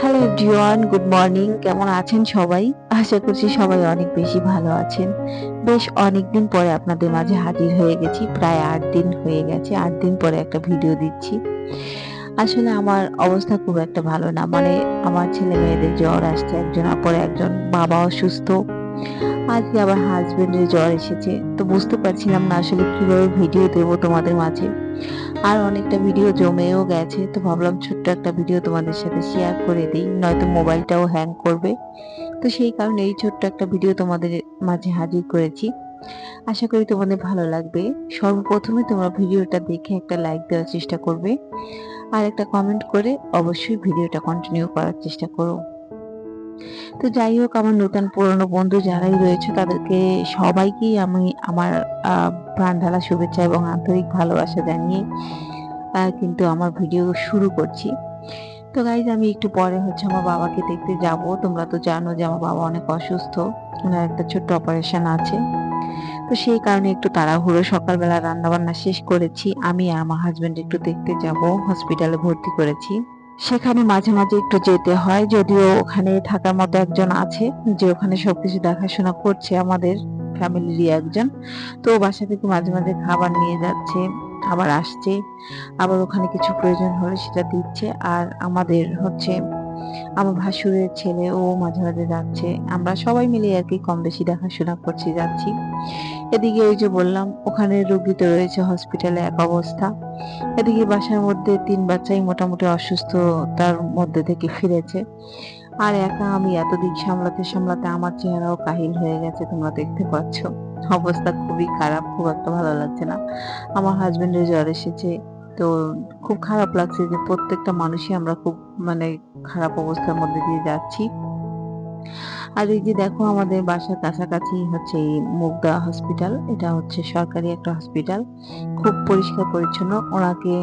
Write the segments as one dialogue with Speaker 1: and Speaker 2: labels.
Speaker 1: Hello everyone good morning কেমন আছেন সবাই? আশা করছি সবাই অনেক বেশি ভালো আছেন। বেশ অনেক দিন পরে আপনাদের মাঝে হাজির হয়ে গেছি। প্রায় আট দিন হয়ে গেছে। আট দিন পরে একটা ভিডিও দিচ্ছি। আসলে আমার অবস্থা খুব একটা ভালো না। মানে আমার ছেলে মেয়েদের জ্বর আসছে, একজন পরে একজন বাবা অসুস্থ আজকে আবার হাজবেন্ডের জ্বর এসেছে। তো বুঝতে পারছিলাম না আসলে কীভাবে ভিডিও দেবো তোমাদের মাঝে। আর অনেকটা ভিডিও জমেও গেছে, তো ভাবলাম ছোট্ট একটা ভিডিও তোমাদের সাথে শেয়ার করে দিই, নয়তো মোবাইলটাও হ্যাং করবে। তো সেই কারণে এই ছোট্ট একটা ভিডিও তোমাদের মাঝে হাজির করেছি। আশা করি তোমাদের ভালো লাগবে। সর্বপ্রথমে তোমরা ভিডিওটা দেখে একটা লাইক দেওয়ার চেষ্টা করবে। আর একটা কমেন্ট করে অবশ্যই ভিডিওটা কন্টিনিউ করার চেষ্টা করো। তো যাই হোক, আমার নতুন পুরনো বন্ধু যারাই রয়েছে, তাদেরকে সবাইকেই আমি আমার প্রাণ ঢালা শুভেচ্ছা এবং আন্তরিক ভালোবাসা জানিয়ে কিন্তু আমার ভিডিও শুরু করছি। তো গাইজ আমি একটু পরে হচ্ছে আমার বাবাকে দেখতে যাব। তোমরা তো জানো যে আমার বাবা অনেক অসুস্থ, ওনার একটা ছোট্ট অপারেশন আছে। তো সেই কারণে একটু তাড়াহুড়ো, সকালবেলা রান্না বান্না শেষ করেছি। আমি আর আমার হাজব্যান্ড একটু দেখতে যাব হসপিটালে ভর্তি করেছি। সেখানে মাঝে মাঝে একটু যেতে হয়, যদিও ওখানে থাকার মতো একজন আছে যে ওখানে সবকিছু দেখাশোনা করছে আমাদের ফ্যামিলিরই একজন। তো বাসা থেকে মাঝে মাঝে খাবার নিয়ে যাচ্ছে, আবার আসছে, আবার ওখানে কিছু প্রয়োজন হলে সেটা দিচ্ছে। আর আমাদের হচ্ছে, আমার ভাসুরের ছেলে ও মাঝে মাঝে যাচ্ছে। আমরা সবাই মিলে আর কি কম বেশি দেখাশোনা করছি, যাচ্ছি। এদিকে ওই যে বললাম, ওখানে রোগী তো রয়েছে হসপিটালে এক অবস্থা। এদিকে বাসার মধ্যে তিন বাচ্চাই মোটামুটি অসুস্থতার মধ্যে থেকে ফিরেছে। আর একা আমি এত দিক সামলাতে সামলাতে আমার চেহারাও কাহিল হয়ে গেছে, তোমরা দেখতে পাচ্ছ। অবস্থা খুবই খারাপ, খুব একটা ভালো লাগছে না। আমার হাজবেন্ডের জ্বর এসেছে, তো খুব খারাপ লাগছে যে প্রত্যেকটা মানুষই আমরা খুব মানে খারাপ অবস্থার মধ্যে দিয়ে যাচ্ছি। আর এই যে দেখো আমাদের বাসার কাছাকাছি হচ্ছে এই মুগদা হসপিটাল এটা হচ্ছে সরকারি একটা হসপিটাল খুব পরিষ্কার পরিচ্ছন্ন। ওনাকে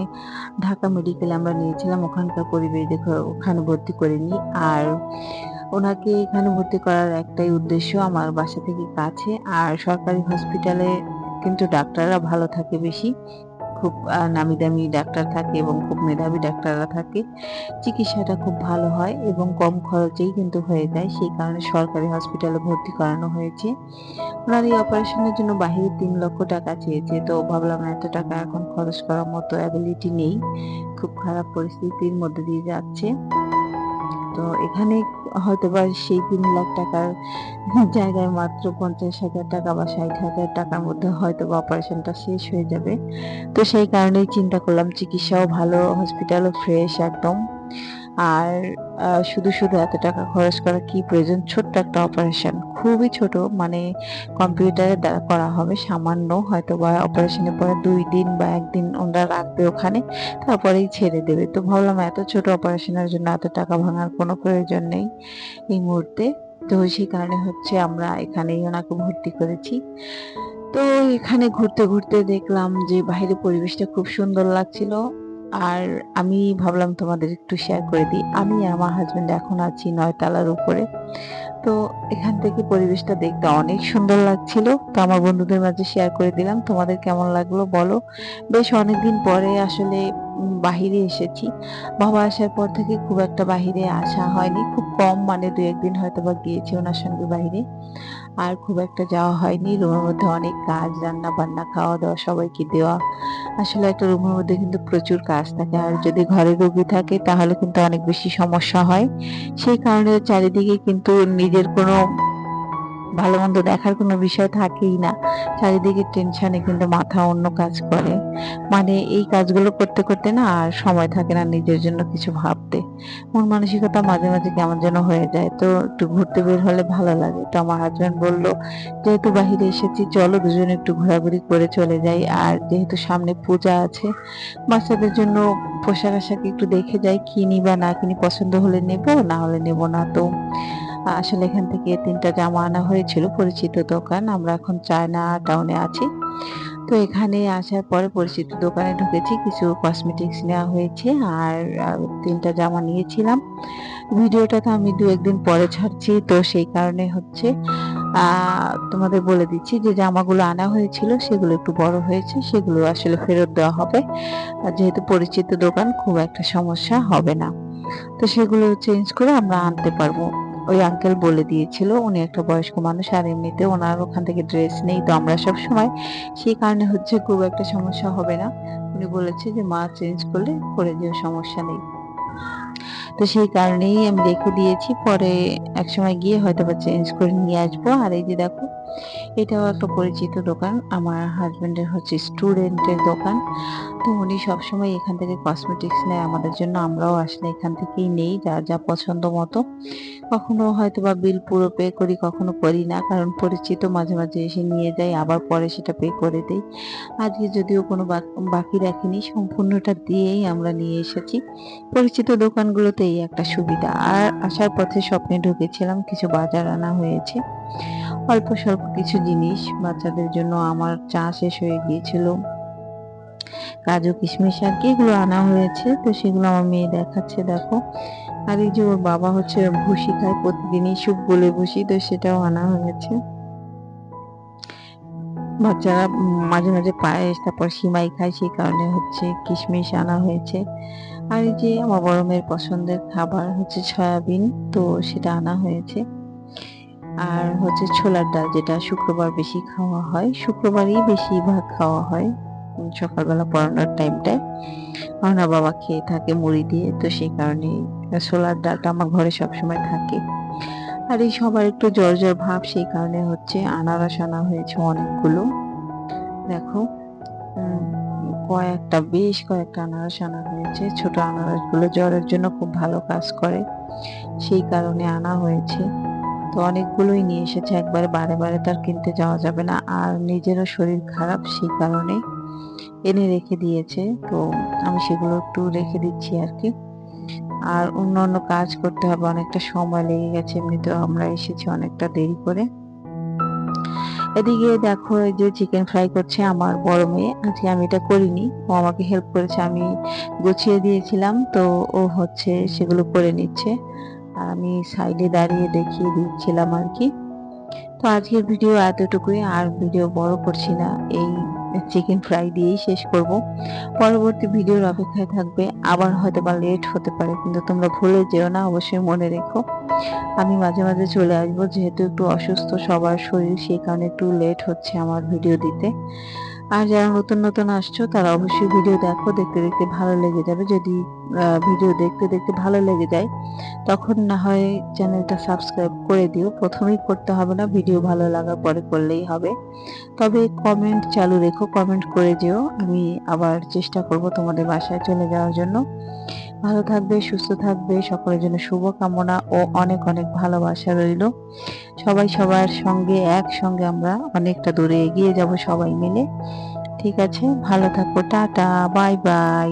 Speaker 1: ঢাকা মেডিকেলে আমরা নিয়েছিলাম, ওখানকার পরিবেশ দেখে ওখানে ভর্তি করিনি আর ওনাকে এখানে ভর্তি করার একটাই উদ্দেশ্য আমার বাসা থেকে কাছে। আর সরকারি হসপিটালে কিন্তু ডাক্তাররা ভালো থাকে বেশি। খুব নামি দামি ডাক্তার থাকে এবং খুব মেধাবী ডাক্তাররা থাকে, চিকিৎসাটা খুব ভালো হয় এবং কম খরচেই কিন্তু হয়ে যায়। সেই কারণে সরকারি হসপিটালে ভর্তি করানো হয়েছে। ওনার এই অপারেশনের জন্য বাহিরে তিন লক্ষ টাকা চেয়েছে। তো ভাবলাম এত টাকা এখন খরচ করার মতো অ্যাবিলিটি নেই। খুব খারাপ পরিস্থিতির মধ্যে দিয়ে যাচ্ছে। তো এখানে হয়তো বা সেই তিন লাখ টাকার জায়গায় মাত্র পঞ্চাশ হাজার টাকা বা ষাট হাজার টাকার মধ্যে হয়তো বা অপারেশনটা শেষ হয়ে যাবে। তো সেই কারণেই চিন্তা করলাম চিকিৎসাও ভালো হসপিটালও ফ্রেশ একদম। আর শুধু শুধু এত টাকা খরচ করা কি প্রয়োজন? ছোট্ট একটা অপারেশন খুবই ছোট মানে কম্পিউটারের দ্বারা করা হবে, সামান্য হয়তো বা অপারেশনের পরে দুই দিন বা একদিন ওরা রাখবে ওখানে, তারপরেই ছেড়ে দেবে। তো ভাবলাম এত ছোট অপারেশনের জন্য এত টাকা ভাঙার কোনো প্রয়োজন নেই এই মুহূর্তে। তো সেই কারণে হচ্ছে আমরা এখানেই ওনাকে ভর্তি করেছি। তো এখানে ঘুরতে ঘুরতে দেখলাম যে বাইরের পরিবেশটা খুব সুন্দর লাগছিল। আর আমি ভাবলাম তোমাদের একটু শেয়ার করে দিই। আমি আমার হাজব্যান্ড এখন আছি নয়তলার উপরে। তো এখান থেকে পরিবেশটা দেখতে অনেক সুন্দর লাগছিল। তো আমার বন্ধুদের মাঝে শেয়ার করে দিলাম। তোমাদের কেমন লাগল বলো? বেশ অনেকদিন পরে আসলে বাহিরে এসেছি। বাবা আসার পর থেকে খুব একটা বাহিরে আসা হয়নি। খুব কম মানে দু একদিন হয়তো বা গিয়েছি ওনার সঙ্গে বাহিরে। আর খুব একটা যাওয়া হয়নি। রুমের মধ্যে অনেক কাজ রান্না বান্না খাওয়া দাওয়া সবাইকে দেওয়া। আসলে একটা রুমের মধ্যে কিন্তু প্রচুর কাজ থাকে। আর যদি ঘরে রোগী থাকে তাহলে কিন্তু অনেক বেশি সমস্যা হয়। সেই কারণে চারিদিকে কিন্তু নিজের কোনো ভালো মন্দ দেখার কোনো বিষয় থাকেই না। চারিদিকে টেনশনে কিন্তু মাথা অন্য কাজ করে। মানে এই কাজগুলো করতে করতে না আর সময় থাকে না নিজের জন্য কিছু ভাবতে। মন মানসিকতা মাঝে মাঝে কেমন যেন হয়ে যায়। তো একটু ঘুরতে বের হলে ভালো লাগে। তো আমার হাজবেন্ড বলল, যেহেতু বাহিরে এসেছি, চলো দুজনে একটু ঘোরাঘুরি করে চলে যাই। আর যেহেতু সামনে পূজা আছে, বাচ্চাদের জন্য পোশাক আশাক একটু দেখে যাই। কিনি বা না কিনি পছন্দ হলে নেব, না হলে নেব না তো। আসলে এখান থেকে তিনটা জামা আনা হয়েছিল, পরিচিত দোকান। আমরা এখন চায়না টাউনে আছি। তো এখানে আসার পরে পরিচিত দোকানে ঢুকেছি, কিছু কসমেটিক্স নেওয়া হয়েছে আর তিনটা জামা নিয়েছিলাম। ভিডিওটা তো আমি দু একদিন পরে ছাড়ছি, তো সেই কারণে হচ্ছে তোমাদের বলে দিচ্ছি যে জামাগুলো আনা হয়েছিল, সেগুলো একটু বড় হয়েছে, সেগুলো আসলে ফেরত দেওয়া হবে। যেহেতু পরিচিত দোকান, খুব একটা সমস্যা হবে না। তো সেগুলো চেঞ্জ করে আমরা আনতে পারব। ওই আঙ্কেল বলে দিয়েছিল, উনি একটা বয়স্ক মানুষ আর এমনিতে ওনার ওখান থেকে ড্রেস নেই, তো আমরা সব সময় সেই কারণে হচ্ছে খুব একটা সমস্যা হবে না। উনি বলেছে যে, মা চেঞ্জ করলে করে দিও, সমস্যা নেই। তো সেই কারণেই আমি রেখে দিয়েছি, পরে এক সময় গিয়ে হয়তো বা চেঞ্জ করে নিয়ে আসব। আর এই যে দেখো এটাও একটা পরিচিত দোকান। আমার হাজবেন্ডের হচ্ছে স্টুডেন্টের দোকান। তো উনি সবসময় এখান থেকে কসমেটিক্স নেয়। আমাদের জন্য আমরাও আসলে এখান থেকেই নেই, যা যা পছন্দ মতো। কখনো হয়তো বা বিল পুরো পে করি, কখনো করি না। কারণ পরিচিত মাঝে মাঝে এসে নিয়ে যাই, আবার পরে সেটা পে করে দেই। আজকে যদিও কোনো বাকি রাখিনি, সম্পূর্ণটা দিয়েই আমরা নিয়ে এসেছি। পরিচিত দোকানগুলোতে এই একটা সুবিধা। আর আসার পথে স্বপ্নে ঢুকেছিলাম, কিছু বাজার আনা হয়েছে। অল্প স্বল্প কিছু জিনিস বাচ্চাদের জন্য আমার চা শেষ হয়ে গিয়েছিল। কাজু কিশমিশ আর কি এগুলো আনা হয়েছে, তো সেগুলো আমার মেয়ে দেখাচ্ছে, দেখো। আর এই যে ওর বাবা হচ্ছে ভুসি খায়, প্রতিদিনই সুপ বলে ভুসি, তো সেটাও আনা হয়েছে। বাচ্চারা মাঝে মাঝে পায়েস, তারপর সিমাই খায়, সেই কারণে হচ্ছে কিশমিশ আনা হয়েছে। আর এই যে আমার বড় মেয়ের পছন্দের খাবার হচ্ছে সয়াবিন, তো সেটা আনা হয়েছে। আর হচ্ছে ছোলার ডাল যেটা শুক্রবার বেশি খাওয়া হয়, শুক্রবারই বেশিরভাগ খাওয়া হয় সকালবেলা পড়ানোর টাইমটায় আমার বাবা খেয়ে থাকে মুড়ি দিয়ে, তো সেই কারণে ছোলার ডালটা আমার ঘরে সবসময় থাকে। আর এই সবার একটু জ্বর জ্বর ভাব, সেই কারণে হচ্ছে আনারস আনা হয়েছে অনেকগুলো। দেখো কয়েকটা, বেশ কয়েকটা আনারস আনা হয়েছে। ছোট আনারসগুলো জ্বরের জন্য খুব ভালো কাজ করে, সেই কারণে আনা হয়েছে। তো অনেকগুলোই নিয়ে এসেছে, একবারে বারে বারে তার কিনতে যাওয়া যাবে না। আর নিজেরও শরীর খারাপ সেই কারণে এনে রেখে দিয়েছে, তো আমি সেগুলো একটু রেখে দিচ্ছি আর কি। আর অন্য অন্য কাজ করতে হবে, অনেকটা সময় লেগে গেছে, এমনিতেও আমরা এসেছি অনেকটা দেরি করে। এদিকে দেখো, এই যে চিকেন ফ্রাই করছে আমার বড় মেয়ে, আজকে আমি এটা করিনি, ও আমাকে হেল্প করেছে, আমি গুছিয়ে দিয়েছিলাম, তো ও হচ্ছে সেগুলো করে নিচ্ছে। আর আমি সাইডে দাঁড়িয়ে দেখিয়ে দিচ্ছিলাম আর কি। তো আজকের ভিডিও এতটুকুই, আর ভিডিও বড় করছি না, এই চিকেন ফ্রাই দিয়েই শেষ করব। পরবর্তী ভিডিওর অপেক্ষায় থাকবে, আবার হয়তো বা লেট হতে পারে, কিন্তু তোমরা ভুলে যেও না, অবশ্যই মনে রেখো। আমি মাঝে মাঝে চলে আসব, যেহেতু একটু অসুস্থ সবার শরীর, সেই কারণে একটু লেট হচ্ছে আমার ভিডিও দিতে। আর যারা নতুন নতুন আসছো, তারা অবশ্যই ভিডিও দেখো, দেখতে দেখতে ভালো লেগে যাবে। যদি ভিডিও দেখতে দেখতে ভালো লেগে যায়, তখন না হয় চ্যানেলটা সাবস্ক্রাইব করে দিও। প্রথমেই করতে হবে না, ভিডিও ভালো লাগার পরে করলেই হবে। তবে কমেন্ট চালু রেখো, কমেন্ট করে যেও। আমি আবার চেষ্টা করব তোমাদের বাসায় চলে যাওয়ার জন্য। ভালো থাকবে, সুস্থ থাকবে, সকলের জন্য শুভকামনা ও অনেক অনেক ভালোবাসা রইল। সবাই সবার সঙ্গে, একসঙ্গে আমরা অনেকটা দূরে এগিয়ে যাব সবাই মিলে। ঠিক আছে, ভালো থাকো, টাটা, বাই বাই।